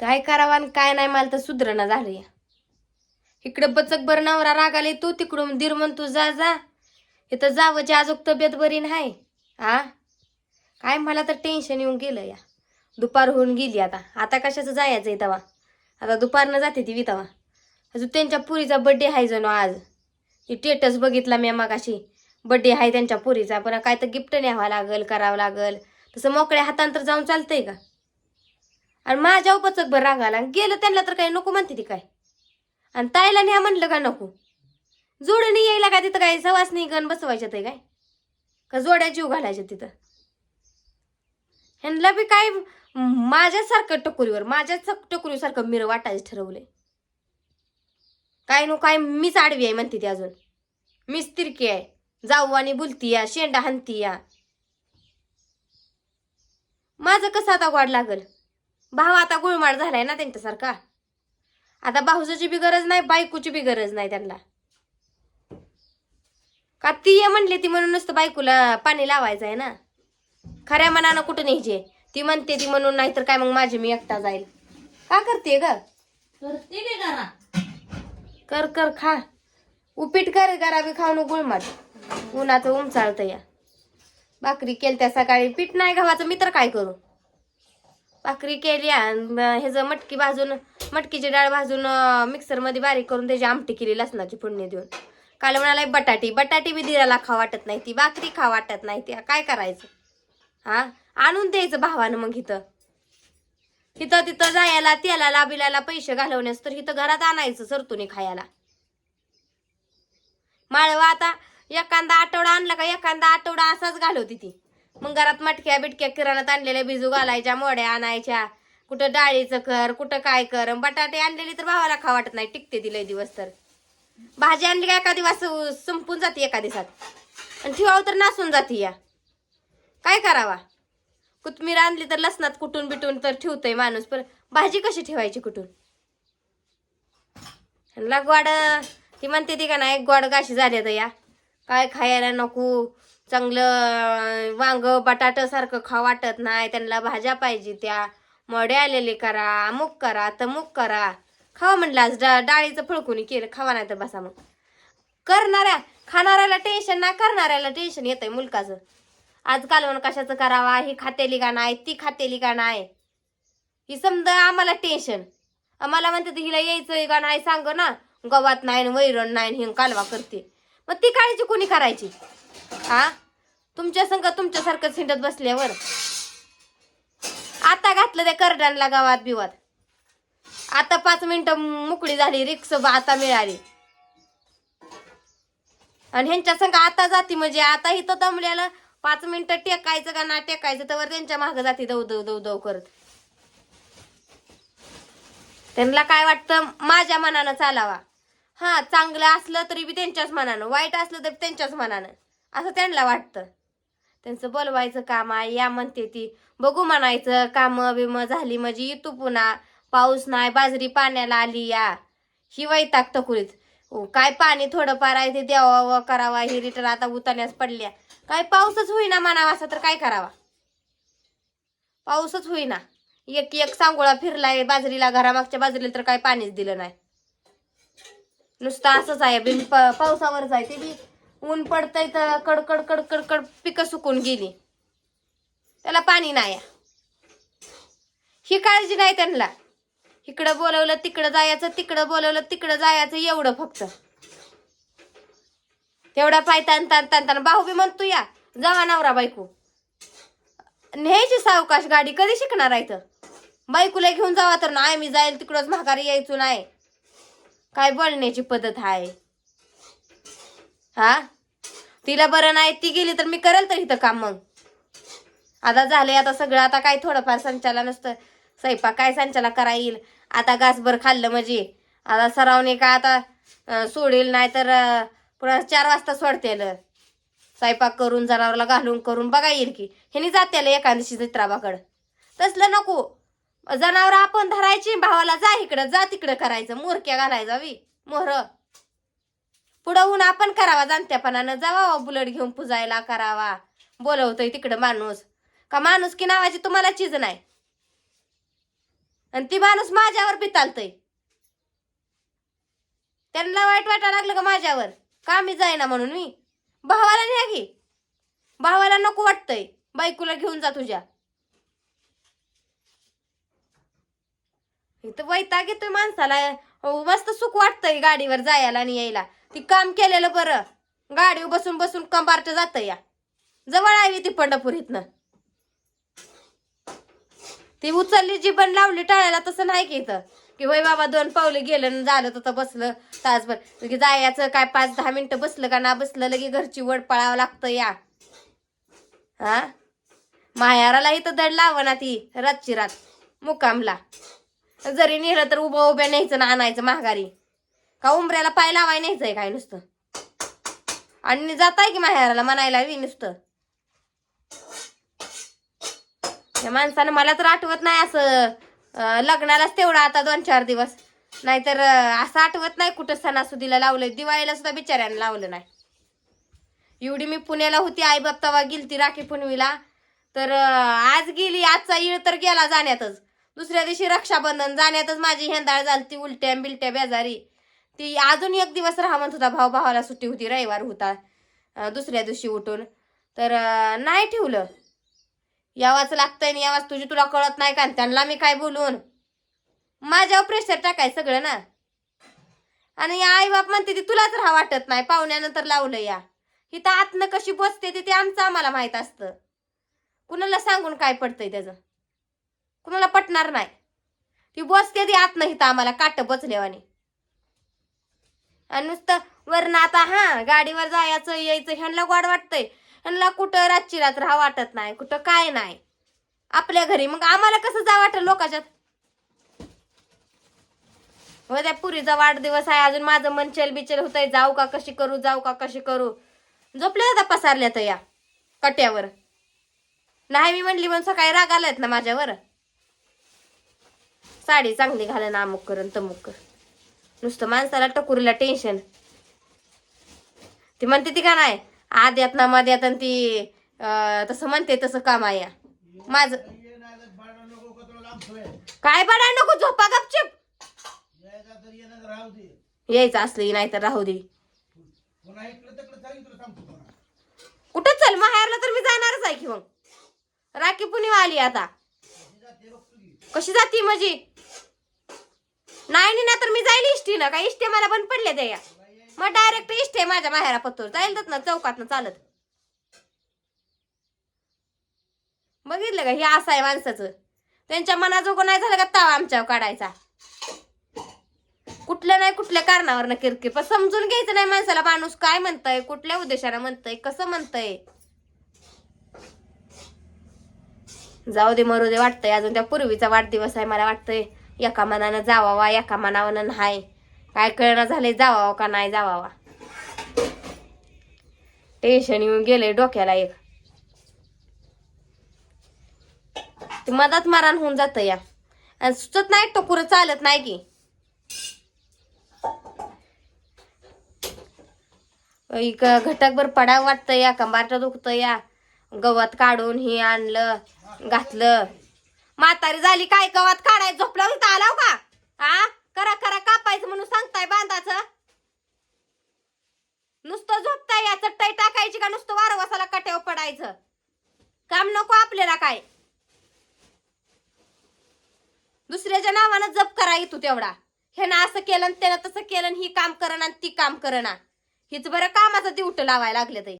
काय करावं आणि काय नाही मला तर सुधरणा झालं या इकडं बचक बरं नवरा रागाले तू तिकडून दीर म्हणतो जा जा. इथं जावंची आजोक तब्येत बरी नाही. हा काय मला तर टेन्शन येऊन गेलं या. दुपार होऊन गेली आता. आता कशाचं जायचं आहे तवा? आता दुपारनं जाते ती वितावा अजून त्यांच्या पुरीचा बड्डे आहे जणू आज. ती टेटस बघितला मी मागाशी. बड्डे आहे त्यांच्या पुरीचा. पण काय तर गिफ्ट न्यावं लागल करावं लागल. तसं मोकळ्या हातांतर जाऊन चालतंय का? आणि माझ्या उपचक भर रागाला आणि गेलं त्यांना तर काही नको म्हणते ती काय. आणि ताईला न्या म्हणलं का नको? जोडणी यायला का तिथं काय सवास नाही गण बसवायच्या ते काय? का जोड्या जीव घालायच्या तिथं? ह्यांना बी काय माझ्यासारखं टकोरीवर माझ्याच टकोरीसारखं मिर वाटायचं ठरवलंय. काय नो काय मीच आडवी आहे म्हणते ती अजून. मीच तिरकी आहे. जाऊ आणि बुलती या शेंडा हंती या. माझं कसं आता वाढ लागल? भाव आता गुळमाड झालाय ना त्यांच्यासारखा. आता भाऊजाची बी गरज नाही बायकोची बी गरज नाही त्यांना. का ती ये म्हणली ती म्हणून नुसतं बायकोला पाणी लावायचं आहे ना. खऱ्या मनानं कुठं न्यायचे? ती म्हणते ती म्हणून नाही तर काय मग माझी मी एकटा जाईल. का करते ग? करते करा कर कर खा. उपीट कर करा बी खाऊन गुळमाट उन्हाचं उमचाळतं या. भाकरी केली त्या सकाळी. पीठ नाही गव्हाचं मी तर काय करू? भाकरी केली ह्याचं मटकी भाजून मटकीची डाळ भाजून मिक्सरमध्ये बारीक करून त्याची आमटी केली लसणाची फोडणी देऊन. काल म्हणाला बटाटी बटाटी बी दिराला खा वाटत नाही ती भाकरी खा वाटत नाही ती. काय करायचं? हा आणून द्यायचं भावानं मग इथं. तिथं तिथं जायला त्याला बिलाला पैसे घालवण्यास तर इथं घरात आणायचं सरतुनी खायला. माळवा आता एखादा आठवडा आणला का एखादा आठवडा असाच घालवती ती. मग घरात मटक्या बिटक्या किराणात आणलेल्या बिजू घालायच्या मोड्या आणायच्या. कुठं डाळीचं कर कुठं काय कर. बटाटे आणलेली तर भावाला खा वाटत नाही. टिकते दिले दिवस तर. भाजी आणली का एका दिवस संपून जाते एका दिवसात. आणि ठेवावं तर नासून जाते या. काय करावा? कोथमीर आणली तर लसणात कुठून बिटून तर ठेवतोय माणूस पण भाजी कशी ठेवायची कुठून? ह्यांना गोड ती म्हणते ती का नाही गोड गाशी झाली तर या. काय खायला नको. चांगलं वांग बटाट सारखं खा वाटत नाही. त्यांना भाज्या पाहिजे त्या. मडे आलेले करा अमुक करा तमुक करा. खावा म्हणलं आज डा डाळीचं फळकुनी केलं खावा नाही तर बसा मग. करणाऱ्या खाणाऱ्याला टेन्शन ना करणाऱ्याला टेन्शन येतंय मुलकाचं. आज कालवण कशाचं करावा ही खातेली का नाही ती खातेली का नाही? ही समजा आम्हाला टेन्शन आम्हाला म्हणते हिला यायचं का नाही सांग ना. गवात नाही वैरण नाही हिंग कालवा करते. मग ती काळजी कोणी करायची? हा? तुमच्या संग तुमच्यासारखं हिंडत बसल्यावर. आता घातलं त्या करड्यांना गावात बिवात. आता पाच मिनिटं मोकळी झाली रिक्स आता मिळाली. आणि ह्यांच्या संग आता जाती म्हणजे आता इथं दमल्याला पाच मिनिटं टेकायचं का ना टेकायचं तर त्यांच्या मागं जाती दव दव दव दव करत. त्यांना काय वाटतं? माझ्या मनानं चालावा. हा चांगलं असलं तरी बी त्यांच्याच मनानं वाईट असलं तरी त्यांच्याच मनानं. असं त्यांना वाटतं. त्यांचं बोलवायचं काम आहे या म्हणते ती. बघू म्हणायचं काम बिम झाली म्हणजे येतो पुन्हा. पाऊस नाही बाजरी पाण्याला आली या. ही वैताग तकुरीत हो, काय पाणी थोडंफार आहे ते द्यावं करावा ही रिटर आता उतरण्यास पडल्या. काय पाऊसच होईना म्हणावा असं तर काय करावा? पाऊसच होईना. एक एक सांगोळा फिरलाय बाजरीला घरामागच्या बाजरीला तर काय पाणीच दिलं नाही. नुसतं असंच आहे बिन प- पावसावरच आहे ते बी ऊन पडतंय तर कडकड कडकड कड पिकं सुकून गेली. त्याला पाणी नाही. ही काळजी नाही त्यांना. इकडं बोलवलं तिकडं जायचं तिकडं बोलवलं तिकडं जायचं एवढं फक्त. तेवढा पाय ताण ताण भाऊ बी म्हणतो या जावा नवरा बायको. न्यायची सावकाश गाडी कधी शिकणार आहे तर बायकोला घेऊन जावा तर नाही मी जाईल तिकडंच महागारी यायचो नाही. काय बोलण्याची पद्धत आहे हा? तिला बरं नाही ती गेली तर मी करेल तर इथं काम मग. आता झाले आता सगळं आता काय थोडंफार संचाला नसतं. स्वयंपाक काय संचाला करा येईल? आता घासभर खाल्लं म्हणजे. आता सरावने का आता सोडेल नाही तर पुन्हा चार वाजता सोडतेल. स्वयंपाक करून जनावरला घालून करून बघा येईल की. ह्यानी जात्याला एखाद्याशी दिवशी चित्राबाकडं तसलं नको. जनावर आपण धरायची भावाला जा इकडं जा तिकडं करायचं मोरक्या घालायचा वी मोहर. पुढं होऊन आपण करावा जाणत्यापणानं जावा बुलट घेऊन पुजायला करावा. बोलवतोय तिकडं माणूस. का माणूस की नावाची तुम्हाला चीज नाही? आणि ती माणूस माझ्यावर बितालतय त्यांना वाईट वाटायला लागलं का माझ्यावर? का मी जाईना म्हणून मी? भावाला न्या की. भावाला नको वाटतंय. बायकोला घेऊन जा तुझ्या. इथं वैताग येतोय माणसाला. अहो, मस्त सुख वाटतंय गाडीवर जायला आणि यायला. ती काम केलेलं बरं. गाडीवर बसून बसून कंबारट जात या. जवळ आली ती पंढरपूर इथनं. ती उचलली जी पण लावली टाळायला तसं नाही की इथं. की होय बाबा दोन पावलं गेलं आणि झालं तर बसलं तासभर. लगे जायचं काय पाच दहा मिनिटं बसलं का ना बसलं लगे घरची वड पळावं लागतं या. हा? मायाराला इथं दड लावा ना ती रातची रात. मुकामला जरी नेलं तर उभं उभ्या न्यायचं ना आणायचं महागारी का उंबऱ्याला पाय लावाय न्यायचंय काय नुसतं? आणि जाताय की माहेराला म्हणायला बी नुसतं. या माणसानं मला तर आठवत नाही असं लग्नालाच तेवढं आता दोन चार दिवस. नाहीतर असं आठवत नाही कुठं सणासुदीला लावलं दिवाळीला सुद्धा बिचाऱ्यानं लावलं नाही. एवढी मी पुण्याला होती आई बाप तवा गेलती राखी पुनवीला तर आज गेली आजचा इळ तर गेला जाण्यातच. दुसऱ्या दिवशी रक्षाबंधन जाण्यातच माझी हेंदाळ झाली ती उलट्या बिलट्या बेजारी. ती अजून एक दिवस राहा म्हणत होता भाऊ भावाला सुट्टी होती रविवार होता दुसऱ्या दिवशी उठून. तर नाही ठेवलं. यावाच लागतंय आणि यावाच तुझी तुला कळत नाही का? त्यांना मी काय बोलून? माझ्यावर प्रेशर टाकाय सगळं ना? आणि आई बाप म्हणते ती तुलाच राहा वाटत नाही पाहुण्यानंतर लावलं या. इथं आतनं कशी बसते ते आमचं आम्हाला माहीत असतं. कुणाला सांगून काय पडतंय त्याचं? कुणाला पटणार नाही. ती बसते ती नाही तर आम्हाला काट बसल्यावानी. आणि नुसतं वरनं आता हा गाडीवर जायचं यायचं ह्यांना गोड वाटतंय. ह्यांना कुठं रातची रात राहा वाटत नाही कुठं काय नाही. आपल्या घरी मग आम्हाला कसं जा वाटत लोकांच्यात? हो त्या पुरीचा वाढदिवस आहे अजून माझं मन चल बिचल होतंय जाऊ का कशी करू जाऊ का कशी करू. झोपल्या होता पसारल्या तर या कट्यावर. नाही मी म्हणली म्हणून सकाळी राग आलायत ना माझ्यावर? साडी चांगली घालन अमुक कर तमुक कर. नुसतं माणसाला टकुरीला टेन्शन ती म्हणते ती का नाही आद्यात ना मध्यात आणि ती तसं म्हणते तसं काम आहे माझ काय बडा नको झोपा गपचूप. यायचं असली नाही तर राहू दे. कुठं चल माहेरला तर मी जाणारच आहे की मग. राखी पुणे आली आता. कशी जाती माझी नाही ना तर मी जाईल इष्टी ना काय इष्टे मला बंद पडले द्या मग डायरेक्ट इष्टे माझ्या माहेरा पत्तोर जाईल ना चौकात ना चालत. बघितलं का? हे असं आहे माणसाचं. त्यांच्या मनाजोगं नाही झालं का ताव आमच्यावर काढायचा? कुठल्या नाही कुठल्या कारणावर ना किरकिर. पण समजून घ्यायचं नाही माणसाला. माणूस काय म्हणतय कुठल्या उद्देशाने म्हणतय कसं म्हणतय? जाऊ दे मरू दे वाटतंय. अजून त्या पूर्वीचा वाढदिवस आहे मला वाटतंय. एका मनानं जावावा एका मनानं नाही. काय कळणं झालंय जावावा का नाही जावावा? टेन्शन येऊन गेले डोक्याला एक. ते मदत मारान होऊन जात या. आणि सुचत नाही टोकुरं चालत नाही की. एक घटकभर पडाव वाटतं या कंबारट दुखतं या. गवत काढून हे आणलं घातलं. म्हातारी झाली काय गवत काढाय झोपला होता आलाव का? हा? करा करा कापायचं म्हणून सांगताय बांधाचं. नुसतं झोपताय या चट्टाई टाकायची का नुसतं वारवासाला कट्यावर पडायचं? काम नको आपल्याला काय. दुसऱ्याच्या नावानं जप करा येतो तेवढा. ह्यानं असं केलं त्यानं तसं केलं ही काम करणार आणि ती काम करणार. हिच बरं कामाचं दिवट लावायला लागले ते.